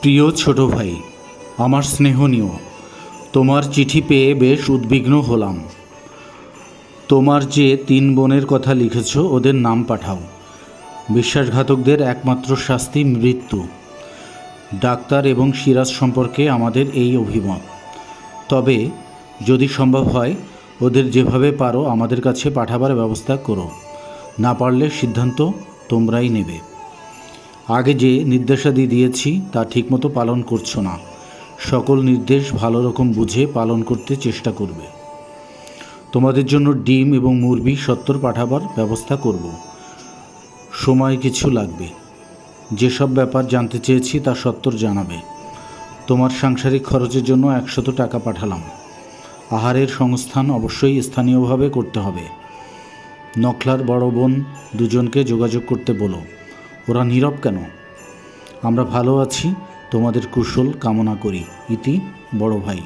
প্রিয় ছোট ভাই, আমার স্নেহনীয়, তোমার চিঠি পেয়ে বেশ উদ্বিগ্ন হলাম। তোমার যে তিন বোনের কথা লিখেছ, ওদের নাম পাঠাও। বিশ্বাসঘাতকদের একমাত্র শাস্তি মৃত্যু। ডাক্তার এবং সিরাজ সম্পর্কে আমাদের এই অভিমত। তবে, যদি সম্ভব হয়, ওদের যেভাবে পারো আমাদের কাছে পাঠাবার ব্যবস্থা করো। না পারলে সিদ্ধান্ত তোমরাই নেবে। আগে যে নির্দেশাদি দিয়েছি তা ঠিকমতো পালন করছ না। সকল নির্দেশ ভালো রকম বুঝে পালন করতে চেষ্টা করবে। তোমাদের জন্য ডিম এবং মুরগি সত্তর পাঠাবার ব্যবস্থা করব। সময় কিছু লাগবে। যেসব ব্যাপার জানতে চেয়েছি তা সত্তর জানাবে। তোমার সাংসারিক খরচের জন্য একশত টাকা পাঠালাম। আহারের সংস্থান অবশ্যই স্থানীয়ভাবে করতে হবে। নখলার বড় বোন দুজনকে যোগাযোগ করতে বলো। ওরা নীরব কেন? আমরা ভালো আছি তোমাদের কুশল কামনা করি ইতি বড় ভাই।